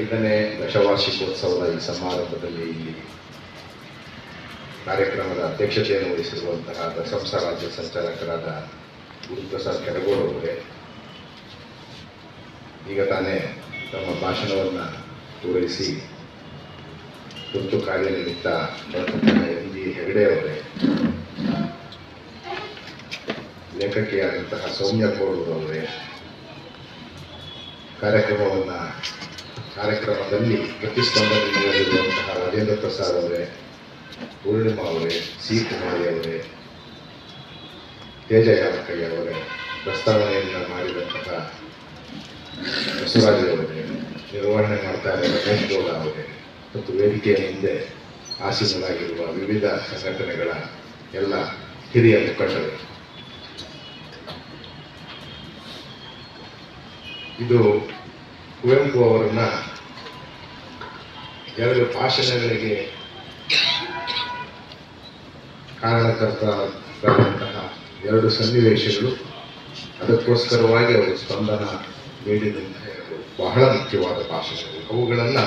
ಐದನೇ ದಶವಾರ್ಷಿಕೋತ್ಸವದ ಈ ಸಮಾರಂಭದಲ್ಲಿ ಇಲ್ಲಿ ಕಾರ್ಯಕ್ರಮದ ಅಧ್ಯಕ್ಷತೆಯನ್ನು ವಹಿಸಿರುವಂತಹ ದಸಂಸ ರಾಜ್ಯ ಸಂಚಾಲಕರಾದ ಗುರುಪ್ರಸಾದ್ ಕೆರಗೋಡು ಅವರೇ, ಈಗ ತಾನೇ ತಮ್ಮ ಭಾಷಣವನ್ನು ಪೂರೈಸಿ ತುರ್ತು ಕಾರ್ಯನಿಮಿತ್ತ ಎಂ ಜಿ ಹೆಗಡೆ ಅವರೇ, ಲೇಖಕಿಯಾದಂತಹ ಸೌಮ್ಯ ಕೋಡೂರು ಅವರೇ, ಕಾರ್ಯಕ್ರಮವನ್ನು ಕಾರ್ಯಕ್ರಮದಲ್ಲಿ ಪ್ರತಿಸ್ಪಂದನೆಯಲ್ಲಿರುವಂತಹ ರಾಜೇಂದ್ರ ಪ್ರಸಾದ್ ಅವರೇ, ಪೂರ್ಣಿಮಾ ಅವರೇ, ಸಿ ಕುಮಾರಿ ಅವರೇ ತೇಜ ಯಾರಕಯ್ಯ ಅವರೇ, ಪ್ರಸ್ತಾವನೆಯನ್ನು ಮಾಡಿದಂತಹ ಬಸವರಾಜ ಅವರೇ, ನಿರ್ವಹಣೆ ಮಾಡ್ತಾ ಇರುವ ರಮೇಶ್ ಗೌಡ ಅವರೇ, ಮತ್ತು ವೇದಿಕೆಯ ಹಿಂದೆ ಆಸೀನರಾಗಿರುವ ವಿವಿಧ ಸಂಘಟನೆಗಳ ಎಲ್ಲ ಹಿರಿಯ ಮುಖಂಡರು. ಇದು ಕುವೆಂಪು ಅವರನ್ನ ಎರಡು ಭಾಷಣಗಳಿಗೆ ಕಾರಣಕರ್ತರಾದಂತಹ ಎರಡು ಸನ್ನಿವೇಶಗಳು, ಅದಕ್ಕೋಸ್ಕರವಾಗಿ ಅವರು ಸ್ಪಂದನ ನೀಡಿದಂತಹ ಬಹಳ ಮುಖ್ಯವಾದ ಭಾಷೆಗಳು ಅವುಗಳನ್ನು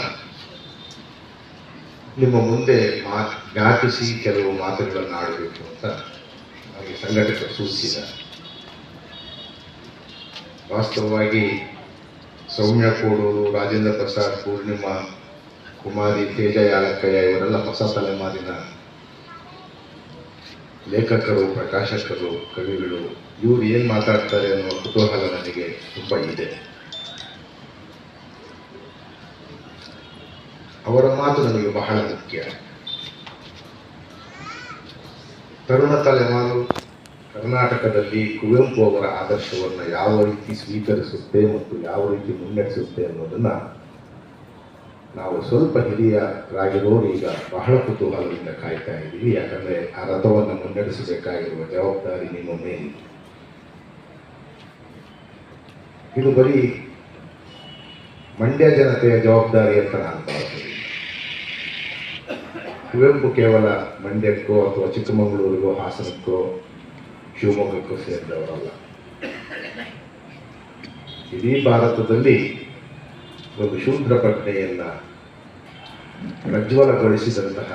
ನಿಮ್ಮ ಮುಂದೆ ಮಾ, ಜ್ಞಾಪಿಸಿ ಕೆಲವು ಮಾತುಗಳನ್ನು ಆಡಬೇಕು ಅಂತ ನಮಗೆ ಸಂಘಟಕರು ಸೂಚಿಸಿದ ವಾಸ್ತವವಾಗಿ ಸೌಮ್ಯ ಕೋಡೂರು ರಾಜೇಂದ್ರ ಪ್ರಸಾದ್ ಪೂರ್ಣಿಮಾ, ಕುಮಾರಿ ತೇಜ ಯಾಲಕ್ಕಯ್ಯ ಇವರೆಲ್ಲ ಹೊಸ ತಲೆಮಾರಿನ ಲೇಖಕರು, ಪ್ರಕಾಶಕರು, ಕವಿಗಳು. ಇವರು ಏನು ಮಾತಾಡ್ತಾರೆ ಅನ್ನುವ ಕುತೂಹಲ ನನಗೆ ತುಂಬ ಇದೆ. ಅವರ ಮಾತು ನನಗೆ ಬಹಳ ಮುಖ್ಯ. ತರುಣ ತಲೆಮಾರು ಕರ್ನಾಟಕದಲ್ಲಿ ಕುವೆಂಪು ಅವರ ಆದರ್ಶವನ್ನು ಯಾವ ರೀತಿ ಸ್ವೀಕರಿಸುತ್ತೆ ಮತ್ತು ಯಾವ ರೀತಿ ಮುನ್ನಡೆಸುತ್ತೆ ಅನ್ನೋದನ್ನು ನಾವು ಸ್ವಲ್ಪ ಹಿರಿಯರಾಗಿರೋರು ಈಗ ಬಹಳ ಕುತೂಹಲದಿಂದ ಕಾಯ್ತಾ ಇದ್ದೀವಿ. ಯಾಕಂದರೆ ಆ ರಥವನ್ನು ಮುನ್ನಡೆಸಬೇಕಾಗಿರುವ ಜವಾಬ್ದಾರಿ ನಿಮ್ಮ ಮೇಲೆ ಇದು ಬರೀ ಮಂಡ್ಯ ಜನತೆಯ ಜವಾಬ್ದಾರಿ ಅಂತ ನಾನು ಭಾವಿಸ್ತೀನಿ ಕುವೆಂಪು ಕೇವಲ ಮಂಡ್ಯಕ್ಕೋ ಅಥವಾ ಚಿಕ್ಕಮಗಳೂರಿಗೋ ಹಾಸನಕ್ಕೋ ಶಿವಮೊಗ್ಗಕ್ಕೂ ಸೇರಿದವರಲ್ಲ ಇಡೀ ಭಾರತದಲ್ಲಿ ಒಂದು ಶೂದ್ರ ಪ್ರಜ್ಞೆಯನ್ನ ಪ್ರಜ್ವಲಗೊಳಿಸಿದಂತಹ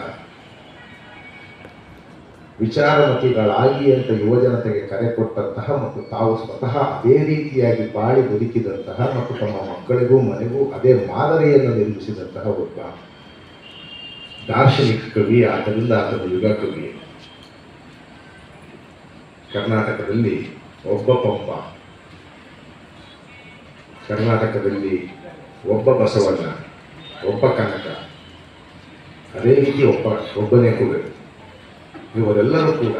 ವಿಚಾರಮತಿಗಳಾಗಿ ಅಂತ ಯುವಜನತೆಗೆ ಕರೆ ಕೊಟ್ಟಂತಹ ಮತ್ತು ತಾವು ಸ್ವತಃ ಅದೇ ರೀತಿಯಾಗಿ ಬಾಳಿ ಬದುಕಿದಂತಹ ಮತ್ತು ತಮ್ಮ ಮಕ್ಕಳಿಗೂ ಮನೆಗೂ ಅದೇ ಮಾದರಿಯನ್ನು ನಿರ್ಮಿಸಿದಂತಹ ಒಬ್ಬ ದಾರ್ಶನಿಕ ಕವಿ ಆದ್ದರಿಂದ ಆತನ ಯುಗ ಕವಿ. ಕರ್ನಾಟಕದಲ್ಲಿ ಒಬ್ಬ ಪಂಪ. ಕರ್ನಾಟಕದಲ್ಲಿ ಒಬ್ಬ ಬಸವಣ್ಣ, ಒಬ್ಬ ಕನಕ. ಅದೇ ರೀತಿ ಒಬ್ಬ, ಒಬ್ಬನೇ ಕೂಡ. ಇವರೆಲ್ಲರೂ ಕೂಡ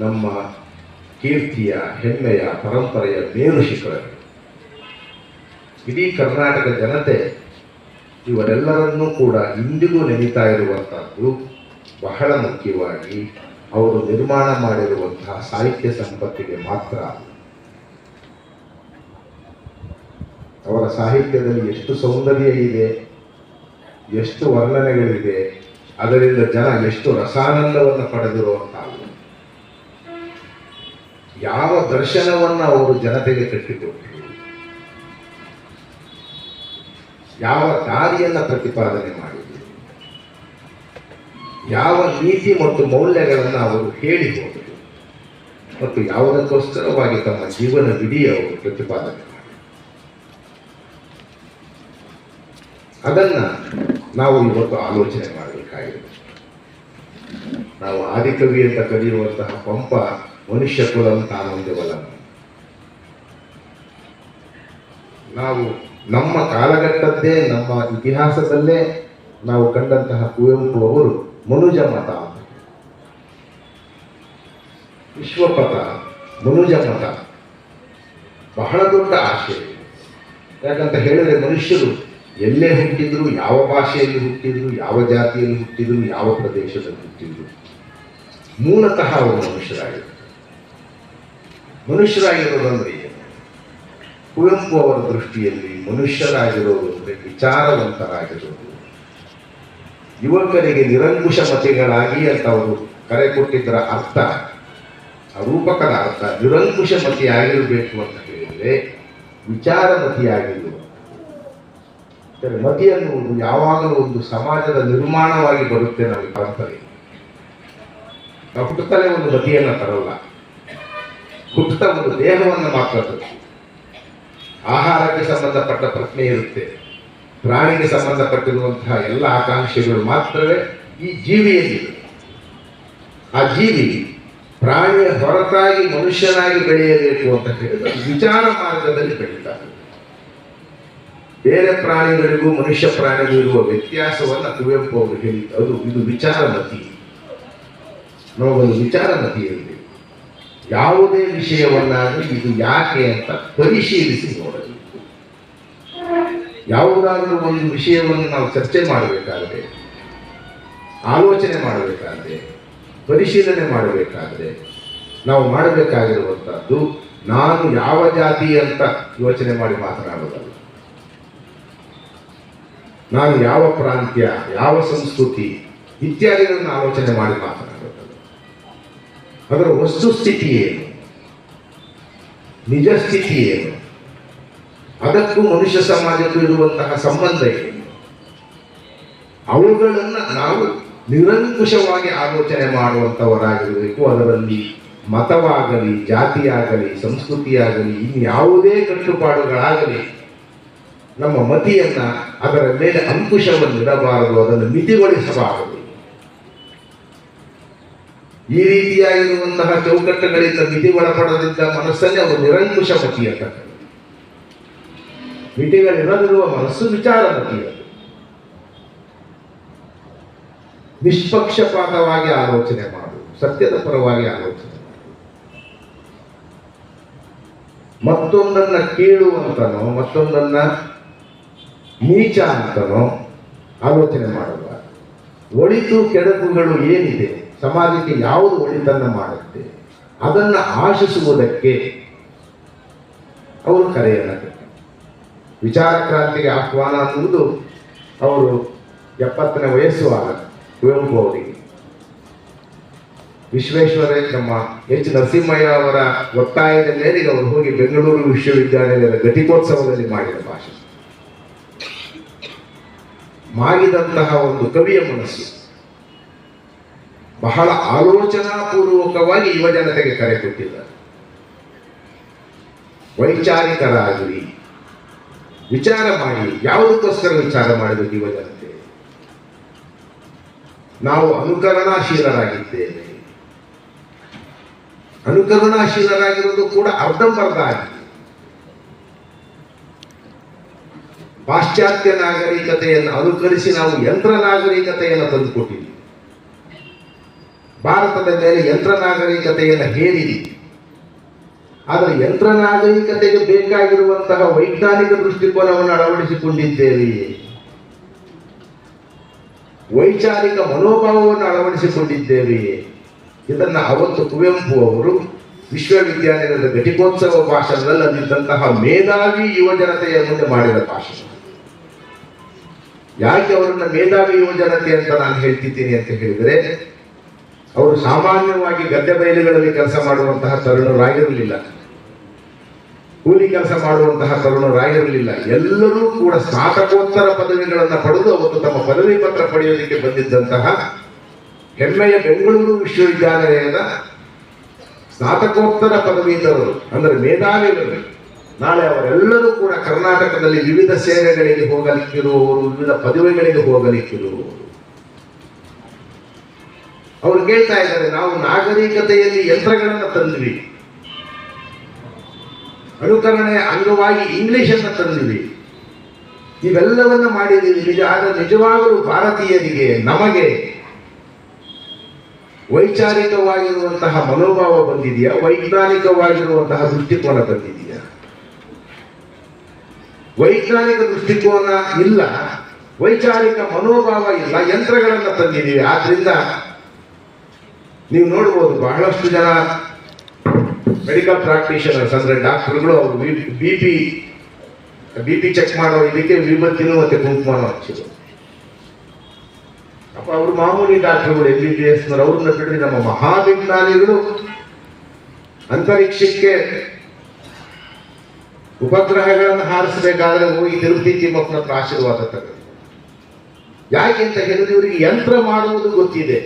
ನಮ್ಮ ಕೀರ್ತಿಯ, ಹೆಮ್ಮೆಯ, ಪರಂಪರೆಯ ಮೇರು ಶಿಖರಗಳು ಇಡೀ ಕರ್ನಾಟಕ ಜನತೆ ಇವರೆಲ್ಲರನ್ನೂ ಕೂಡ ಇಂದಿಗೂ ನೆನೀತಾ ಇರುವಂಥದ್ದು ಬಹಳ ಮುಖ್ಯವಾಗಿ ಅವರು ನಿರ್ಮಾಣ ಮಾಡಿರುವಂತಹ ಸಾಹಿತ್ಯ ಸಂಪತ್ತಿಗೆ ಮಾತ್ರ ಅವರ ಸಾಹಿತ್ಯದಲ್ಲಿ ಎಷ್ಟು ಸೌಂದರ್ಯ ಇದೆ, ಎಷ್ಟು ವರ್ಣನೆಗಳಿದೆ, ಅದರಿಂದ ಜನ ಎಷ್ಟು ರಸಾನಂದವನ್ನು ಪಡೆದಿರುವಂತಹ ಯಾವ ದರ್ಶನವನ್ನು ಅವರು ಜನತೆಗೆ ಕಟ್ಟಿಕೊಟ್ಟರು ಯಾವ ದಾರಿಯನ್ನು ಪ್ರತಿಪಾದನೆ ಮಾಡಿದರು ಯಾವ ನೀತಿ ಮತ್ತು ಮೌಲ್ಯಗಳನ್ನು ಅವರು ಹೇಳಿ ಹೋದರು ಮತ್ತು ಯಾವುದಕ್ಕೋಸ್ಕರವಾಗಿ ತಮ್ಮ ಜೀವನವಿಡೀ ಅವರು ಪ್ರತಿಪಾದನೆ ಅದನ್ನ ನಾವು ಇವತ್ತು ಆಲೋಚನೆ ಮಾಡಬೇಕಾಗಿದೆ. ನಾವು ಆದಿಕವಿ ಅಂತ ಕರೆಯುವಂತಹ ಪಂಪ ಮನುಷ್ಯ ಕುಲಂ ತಾನೊಂದವಲ್ಲ ನಾವು ನಮ್ಮ ಕಾಲಘಟ್ಟದ್ದೇ, ನಮ್ಮ ಇತಿಹಾಸದಲ್ಲೇ ನಾವು ಕಂಡಂತಹ ಕುವೆಂಪು ಅವರು ಮನುಜ ಮತ. ವಿಶ್ವಪಥ ಮನುಜ ಮತ ಬಹಳ ದೊಡ್ಡ ಆಶೆ. ಯಾಕಂತ ಹೇಳಿದ್ರೆ ಮನುಷ್ಯರು ಎಲ್ಲೇ ಹುಟ್ಟಿದ್ರು, ಯಾವ ಭಾಷೆಯಲ್ಲಿ ಹುಟ್ಟಿದ್ರು, ಯಾವ ಜಾತಿಯಲ್ಲಿ ಹುಟ್ಟಿದ್ರು, ಯಾವ ಪ್ರದೇಶದಲ್ಲಿ ಹುಟ್ಟಿದ್ರು. ಮೂಲತಃ ಅವರು ಮನುಷ್ಯರಾಗಿದ್ದರು. ಮನುಷ್ಯರಾಗಿರೋದಂದ್ರೆ ಕುವೆಂಪು ಅವರ ದೃಷ್ಟಿಯಲ್ಲಿ ಮನುಷ್ಯರಾಗಿರೋದು ಅಂದರೆ ವಿಚಾರವಂತರಾಗಿರೋದು. ಯುವಕರಿಗೆ ನಿರಂಕುಶ ಮತಿಗಳಾಗಿ ಅಂತ ಅವರು ಕರೆ ಕೊಟ್ಟಿದ್ದರ ಅರ್ಥ ರೂಪಕದ ಅರ್ಥ, ನಿರಂಕುಶ ಮತಿಯಾಗಿರಬೇಕು ಅಂತ ಹೇಳಿದರೆ ವಿಚಾರ ಮತಿಯಾಗಿರುವ ಮತಿ ಅನ್ನುವುದು ಯಾವಾಗಲೂ ಒಂದು ಸಮಾಜದ ನಿರ್ಮಾಣವಾಗಿ ಬರುತ್ತೆ ನಮಗೆ ಪರಂಪರೆ. ನಾವು ಹುಟ್ಟುತ್ತಲೇ ಒಂದು ಮತಿಯನ್ನು ತರಲ್ಲ. ಹುಟ್ಟುತ್ತಾ ಒಂದು ದೇಹವನ್ನು ಮಾತ್ರ. ಆಹಾರಕ್ಕೆ ಸಂಬಂಧಪಟ್ಟ ಪ್ರಶ್ನೆ ಇರುತ್ತೆ. ಪ್ರಾಣಿಗೆ ಸಂಬಂಧಪಟ್ಟಿರುವಂತಹ ಎಲ್ಲ ಆಕಾಂಕ್ಷೆಗಳು ಮಾತ್ರವೇ ಈ ಜೀವಿಯಲ್ಲಿದೆ ಆ ಜೀವಿ ಪ್ರಾಣಿಯ ಹೊರತಾಗಿ ಮನುಷ್ಯನಾಗಿ ಬೆಳೆಯಬೇಕು ಅಂತ ಹೇಳಿದ ವಿಚಾರ ಮಾರ್ಗದಲ್ಲಿ ಬೆಳೀತಾರೆ ಬೇರೆ ಪ್ರಾಣಿಗಳಿಗೂ ಮನುಷ್ಯ ಪ್ರಾಣಿಗೂ ಇರುವ ವ್ಯತ್ಯಾಸವನ್ನು ಕುವೆಂಪು ಅವರು ಹೇಳಿದ್ದು. ಇದು ವಿಚಾರಮತಿ ವಿಚಾರ ಮತಿಯಲ್ಲಿ ಯಾವುದೇ ವಿಷಯವನ್ನಾದರೂ ಇದು ಯಾಕೆ ಅಂತ ಪರಿಶೀಲಿಸಿ ನೋಡಬೇಕು ಯಾವುದಾದ್ರೂ ಒಂದು ವಿಷಯವನ್ನು ನಾವು ಚರ್ಚೆ ಮಾಡಬೇಕಾದ್ರೆ, ಆಲೋಚನೆ ಮಾಡಬೇಕಾದ್ರೆ, ಪರಿಶೀಲನೆ ಮಾಡಬೇಕಾದ್ರೆ, ನಾವು ಮಾಡಬೇಕಾಗಿರುವಂಥದ್ದು ನಾನು ಯಾವ ಜಾತಿ ಅಂತ ಯೋಚನೆ ಮಾಡಿ ಮಾತನಾಡೋದಲ್ಲ ನಾನು ಯಾವ ಪ್ರಾಂತ್ಯ, ಯಾವ ಸಂಸ್ಕೃತಿ ಇತ್ಯಾದಿಗಳನ್ನು ಆಲೋಚನೆ ಮಾಡಿ ಮಾತನಾಡೋದಲ್ಲ ಅದರ ವಸ್ತುಸ್ಥಿತಿ ಏನು? ನಿಜ ಸ್ಥಿತಿ ಏನು? ಅದಕ್ಕೂ ಮನುಷ್ಯ ಸಮಾಜಕ್ಕೂ ಇರುವಂತಹ ಸಂಬಂಧ ಇದೆ. ಅವುಗಳನ್ನು ನಾವು ನಿರಂಕುಶವಾಗಿ ಆಲೋಚನೆ ಮಾಡುವಂಥವರಾಗಿರಬೇಕು. ಅದರಲ್ಲಿ ಮತವಾಗಲಿ, ಜಾತಿಯಾಗಲಿ, ಸಂಸ್ಕೃತಿಯಾಗಲಿ, ಇನ್ಯಾವುದೇ ಕಟ್ಟುಪಾಡುಗಳಾಗಲಿ, ನಮ್ಮ ಮತಿಯನ್ನ ಅದರ ಮೇಲೆ ಅಂಕುಶವನ್ನು ಇಡಬಾರದು, ಅದನ್ನು ಮಿತಿಗೊಳಿಸಬಾರದು. ಈ ರೀತಿಯಾಗಿರುವಂತಹ ಚೌಕಟ್ಟುಗಳಿಂದ ಮಿತಿಗೊಳಪಡದಿದ್ದ ಮನಸ್ಸನ್ನೇ ಅವರು ನಿರಂಕುಶ ಮತಿ ಅಂತ ಕರೀತಾರೆ. ಇರೋದಿರುವ ಮನಸ್ಸು ವಿಚಾರ ಅದು ನಿಷ್ಪಕ್ಷಪಾತವಾಗಿ ಆಲೋಚನೆ ಮಾಡು, ಸತ್ಯದ ಪರವಾಗಿ ಆಲೋಚನೆ ಮತ್ತೊಂದನ್ನು ಮತ್ತೊಂದನ್ನು ಮತ್ತೊಂದನ್ನ ನೀಚ ಅಂತನೋ ಆಲೋಚನೆ ಮಾಡುವ. ಒಳಿತು ಕೆಡಕುಗಳು ಏನಿದೆ, ಸಮಾಜಕ್ಕೆ ಯಾವುದು ಒಳಿತನ್ನು ಮಾಡುತ್ತೆ, ಅದನ್ನ ಆಶಿಸುವುದಕ್ಕೆ ಅವರು ಕರೆಯಲ್ಲ. ವಿಚಾರ ಕ್ರಾಂತಿಗೆ ಆಹ್ವಾನ ಅನ್ನುವುದು ಅವರು ಎಪ್ಪತ್ತನೇ ವಯಸ್ಸು ಆಗ ಕುವೆಂಪು ಅವರಿಗೆ ವಿಶ್ವೇಶ್ವರಯ್ಯ ನಮ್ಮ ಎಚ್. ನರಸಿಂಹಯ್ಯ ಅವರ ಒತ್ತಾಯದ ಮೇರೆಗೆ ಅವರು ಹೋಗಿ ಬೆಂಗಳೂರು ವಿಶ್ವವಿದ್ಯಾನಿಲಯದ ಘಟಿಕೋತ್ಸವದಲ್ಲಿ ಮಾಡಿದ ಭಾಷೆ. ಮಾಡಿದಂತಹ ಒಂದು ಕವಿಯ ಮನಸ್ಸು. ಬಹಳ ಆಲೋಚನಾಪೂರ್ವಕವಾಗಿ ಯುವಜನತೆಗೆ ಕರೆ ಕೊಟ್ಟಿದ್ದಾರೆ. ವೈಚಾರಿಕರಾಗಲಿ ವಿಚಾರ ಮಾಡಿ, ಯಾವುದಕ್ಕೋಸ್ಕರ ವಿಚಾರ ಮಾಡಬೇಕು ಯುವ ಜನತೆ ನಾವು ಅನುಕರಣಾಶೀಲರಾಗಿದ್ದೇವೆ. ಅನುಕರಣಾಶೀಲರಾಗಿರೋದು ಕೂಡ ಅರ್ಧಂಬರ್ಧ ಆಗಿದೆ. ಪಾಶ್ಚಾತ್ಯ ನಾಗರಿಕತೆಯನ್ನು ಅನುಕರಿಸಿ ನಾವು ಯಂತ್ರ ನಾಗರಿಕತೆಯನ್ನು ತಂದುಕೊಟ್ಟಿದ್ದೀವಿ. ಭಾರತದ ಮೇಲೆ ಯಂತ್ರ ನಾಗರಿಕತೆಯನ್ನು ಹೇರಿದ್ದೀವಿ ಆದರೆ ಯಂತ್ರ ನಾಗರಿಕತೆಗೆ ಬೇಕಾಗಿರುವಂತಹ ವೈಜ್ಞಾನಿಕ ದೃಷ್ಟಿಕೋನವನ್ನು ಅಳವಡಿಸಿಕೊಂಡಿದ್ದೇವೆ ವೈಚಾರಿಕ ಮನೋಭಾವವನ್ನು ಅಳವಡಿಸಿಕೊಂಡಿದ್ದೇವೆ ಇದನ್ನು ಅವತ್ತು ಕುವೆಂಪು ಅವರು ವಿಶ್ವವಿದ್ಯಾಲಯದ ಘಟಿಕೋತ್ಸವ ಭಾಷಣದಲ್ಲಿ ಅಲ್ಲಿದ್ದಂತಹ ಮೇಧಾವಿ ಯುವಜನತೆಯ ಮುಂದೆ ಮಾಡಿದ ಭಾಷಣ. ಯಾಕೆ ಅವರನ್ನ ಮೇಧಾವಿ ಯುವಜನತೆ ಅಂತ ನಾನು ಹೇಳ್ತಿದ್ದೀನಿ ಅಂತ ಹೇಳಿದರೆ, ಅವರು ಸಾಮಾನ್ಯವಾಗಿ ಗದ್ದೆ ಬಯಲುಗಳಲ್ಲಿ ಕೆಲಸ ಮಾಡುವಂತಹ ತರುಣರಾಗಿರಲಿಲ್ಲ. ಕೂಲಿ ಕೆಲಸ ಮಾಡುವಂತಹ ತರುಣರಾಗಿರಲಿಲ್ಲ ಎಲ್ಲರೂ ಕೂಡ ಸ್ನಾತಕೋತ್ತರ ಪದವಿಗಳನ್ನು ಪಡೆದು ಅವತ್ತು ತಮ್ಮ ಪದವಿ ಪತ್ರ ಪಡೆಯೋದಕ್ಕೆ ಬಂದಿದ್ದಂತಹ ಹೆಮ್ಮೆಯ ಬೆಂಗಳೂರು ವಿಶ್ವವಿದ್ಯಾಲಯದ ಸ್ನಾತಕೋತ್ತರ ಪದವೀಧರರು, ಅಂದರೆ ಮೇಧಾವಿಗಳು, ನಾಳೆ ಅವರೆಲ್ಲರೂ ಕೂಡ ಕರ್ನಾಟಕದಲ್ಲಿ ವಿವಿಧ ಸೇವೆಗಳಿಗೆ ಹೋಗಲಿಕ್ಕಿರುವವರು, ವಿವಿಧ ಪದವಿಗಳಿಗೆ ಹೋಗಲಿಕ್ಕಿರುವವರು. ಅವರು ಕೇಳ್ತಾ ಇದ್ದಾರೆ, ನಾವು ನಾಗರಿಕತೆಯಲ್ಲಿ ಯಂತ್ರಗಳನ್ನು ತಂದ್ವಿ. ಅನುಕರಣೆಯ ಅಂಗವಾಗಿ ಇಂಗ್ಲಿಷನ್ನು ತಂದ್ವಿ ಇವೆಲ್ಲವನ್ನು ಮಾಡಿದ್ದೀವಿ. ನಿಜ, ಆದರೆ ನಿಜವಾಗಲೂ ಭಾರತೀಯರಿಗೆ, ನಮಗೆ ವೈಚಾರಿಕವಾಗಿರುವಂತಹ ಮನೋಭಾವ ಬಂದಿದೆಯಾ? ವೈಜ್ಞಾನಿಕವಾಗಿರುವಂತಹ ದೃಷ್ಟಿಕೋನ ಬಂದಿದೆಯಾ? ವೈಜ್ಞಾನಿಕ ದೃಷ್ಟಿಕೋನ ಇಲ್ಲ. ವೈಚಾರಿಕ ಮನೋಭಾವ ಇಲ್ಲ. ಯಂತ್ರಗಳನ್ನು ತಂದಿದ್ದೀವಿ. ಆದ್ರಿಂದ ನೀವು ನೋಡ್ಬೋದು, ಬಹಳಷ್ಟು ಜನ ಮೆಡಿಕಲ್ ಪ್ರಾಕ್ಟೀಷನರ್ಸ್ ಅಂದ್ರೆ ಡಾಕ್ಟರ್ಗಳು ಅವರು B P B P check ಮಾಡೋ ಇದಕ್ಕೆ ವಿಭತ್ತಿನೂ ಮತ್ತೆ ಗುಂಪು ಹಚ್ಚಿದ್ರು ಅಪ್ಪ, ಅವರು ಮಾಮೂಲಿ ಡಾಕ್ಟರ್ಗಳು ಎಂ ಬಿ ಬಿ ಎಸ್ ಅವ್ರನ್ನ ಬಿಡ್ರಿ, ನಮ್ಮ ಮಹಾವಿಜ್ಞಾನಿಗಳು ಅಂತರಿಕ್ಷಕ್ಕೆ ಉಪಗ್ರಹಗಳನ್ನು ಹಾರಿಸಬೇಕಾದ್ರೆ ಹೋಗಿ ತಿರುಪತಿ ತಿಮ್ಮಪ್ಪನ ಆಶೀರ್ವಾದ ತಗೊಂಡು ಯಾಕೆ ಅಂತ ಹೇಳಿದ್ರೆ, ಇವರಿಗೆ ಯಂತ್ರ ಮಾಡುವುದು ಗೊತ್ತಿದೆ.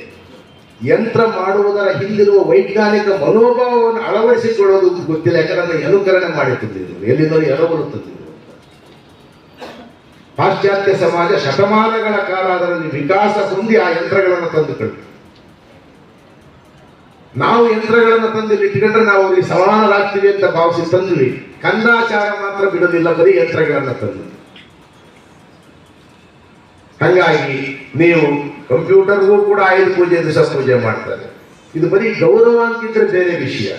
ಯಂತ್ರ ಮಾಡುವುದರ ಹಿಂದಿರುವ ವೈಜ್ಞಾನಿಕ ಮನೋಭಾವವನ್ನು ಅಳವಡಿಸಿಕೊಳ್ಳೋದು ಗೊತ್ತಿಲ್ಲ, ಯಾಕಂದ್ರೆ ಅನುಕರಣೆ ಮಾಡಿ ಎಲ್ಲಿಂದಲೂ ಎಲ್ಲಿಂದ ಎರವಲು ತಂದಿದ್ರು ಪಾಶ್ಚಾತ್ಯ ಸಮಾಜ ಶತಮಾನಗಳ ಕಾಲ ಅದರಲ್ಲಿ ವಿಕಾಸ ಹೊಂದಿ ಆ ಯಂತ್ರಗಳನ್ನು ತಂದುಕೊಳ್ತೀವಿ ನಾವು ಯಂತ್ರಗಳನ್ನು ತಂದು ಇಟ್ಕೊಂಡ್ರೆ ನಾವು ಅವ್ರಿಗೆ ಸಮಾನರಾಗ್ತೀವಿ ಅಂತ ಭಾವಿಸಿ ತಂದ್ವಿ. ಕಂದಾಚಾರ ಮಾತ್ರ ಬಿಡೋದಿಲ್ಲ, ಬರೀ ಯಂತ್ರಗಳನ್ನು ತಂದು ಹಂಗಾಗಿ ನೀವು ಕಂಪ್ಯೂಟರ್ಗೂ ಕೂಡ ಆಯುಧ ಪೂಜೆ, ದಿವಸ ಪೂಜೆ ಮಾಡ್ತಾರೆ. ಇದು ಬರೀ ಗೌರವ ಅಂತಿದ್ರೆ ಬೇರೆ ವಿಷಯ.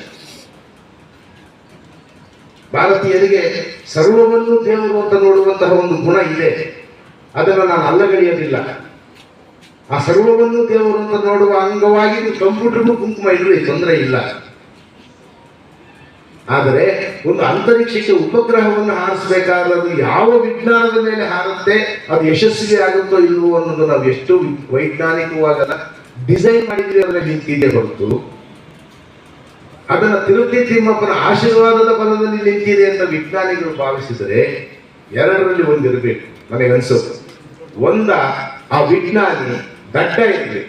ಭಾರತೀಯರಿಗೆ ಸರ್ವವನ್ನು ದೇವರು ಅಂತ ನೋಡುವಂತಹ ಒಂದು ಗುಣ ಇದೆ. ಅದನ್ನು ನಾನು ಅಲ್ಲಗಳಿಯಲಿಲ್ಲ ಆ ಸರ್ವವನ್ನು ದೇವರು ಅಂತ ನೋಡುವ ಅಂಗವಾಗಿ ಕಂಪ್ಯೂಟರ್ಗೂ ಕುಂಕುಮ ಇರಲಿ ತೊಂದರೆ ಇಲ್ಲ. ಆದರೆ ಒಂದು ಅಂತರಿಕ್ಷಕ್ಕೆ ಉಪಗ್ರಹವನ್ನು ಹಾರಿಸಬೇಕಾದ್ರೆ ಯಾವ ವಿಜ್ಞಾನದ ಮೇಲೆ ಹಾರುತ್ತೆ, ಅದು ಯಶಸ್ವಿ ಆಗುತ್ತೋ ಇಲ್ವೋ ಅನ್ನೋದು ನಾವು ಎಷ್ಟು ವೈಜ್ಞಾನಿಕವಾಗಿ ಡಿಸೈನ್ ಮಾಡಿದ್ರೆ ಅದರಲ್ಲಿ ಇದೆ ಹೊರತು. ಅದನ್ನು ತಿರುಪತಿ ತಿಮ್ಮಪ್ಪನ ಆಶೀರ್ವಾದದ ಬಲದಲ್ಲಿ ನಿಂತಿದೆ ಅಂತ ವಿಜ್ಞಾನಿಗಳು ಭಾವಿಸಿದರೆ ಎರಡರಲ್ಲಿ ಒಂದಿರಬೇಕು ಅನಿಸುತ್ತೆ. ಒಂದ, ಆ ವಿಜ್ಞಾನಿ ದಡ್ಡ ಇರಲಿ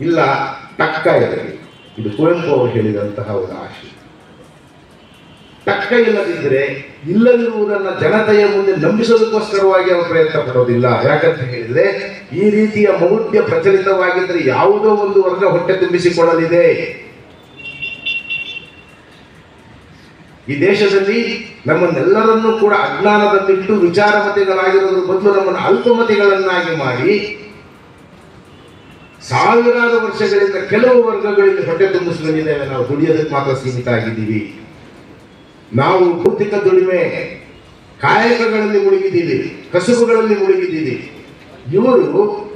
ಇಲ್ಲ ಟಕ್ಕ ಇರಲಿ ಇದು ಕುವೆಂಪು ಅವರು ಹೇಳಿದಂತಹ ಒಂದು ಆಶೆ ಟಕ್ಕ ಇಲ್ಲದಿದ್ದರೆ ಇಲ್ಲದಿರುವುದನ್ನು ಜನತೆಯ ಮುಂದೆ ನಂಬಿಸೋದಕ್ಕೋಸ್ಕರವಾಗಿ ಅವರು ಪ್ರಯತ್ನ ಪಡೋದಿಲ್ಲ ಯಾಕಂತ ಹೇಳಿದರೆ ಈ ರೀತಿಯ ಮೌಢ್ಯ ಪ್ರಚಲಿತವಾಗಿದ್ದರೆ ಯಾವುದೋ ಒಂದು ವರ್ಗ ಹೊಟ್ಟೆ ತುಂಬಿಸಿಕೊಳ್ಳಲಿದೆ. ಈ ದೇಶದಲ್ಲಿ ನಮ್ಮನ್ನೆಲ್ಲರನ್ನೂ ಕೂಡ ಅಜ್ಞಾನದಲ್ಲಿಟ್ಟು ವಿಚಾರಮತಿಗಳಾಗಿರೋದ್ರ ಬದಲು ನಮ್ಮನ್ನು ಅಲ್ಪಮತಿಗಳನ್ನಾಗಿ ಮಾಡಿ ಸಾವಿರಾರು ವರ್ಷಗಳಿಂದ ಕೆಲವು ವರ್ಗಗಳಿಗೆ ಹೊಟ್ಟೆ ತುಂಬಿಸಿಕೊಂಡಿದ್ದೇವೆ. ನಾವು ದುಡಿಯೋದಕ್ಕೆ ಮಾತ್ರ ಸೀಮಿತ ಆಗಿದ್ದೀವಿ. ನಾವು ಭೌತಿಕ ದುಡಿಮೆ, ಕಾಯಕಗಳಲ್ಲಿ ಮುಳುಗಿದ್ದೀವಿ, ಕಸುಬುಗಳಲ್ಲಿ ಮುಳುಗಿದ್ದೀವಿ. ಇವರು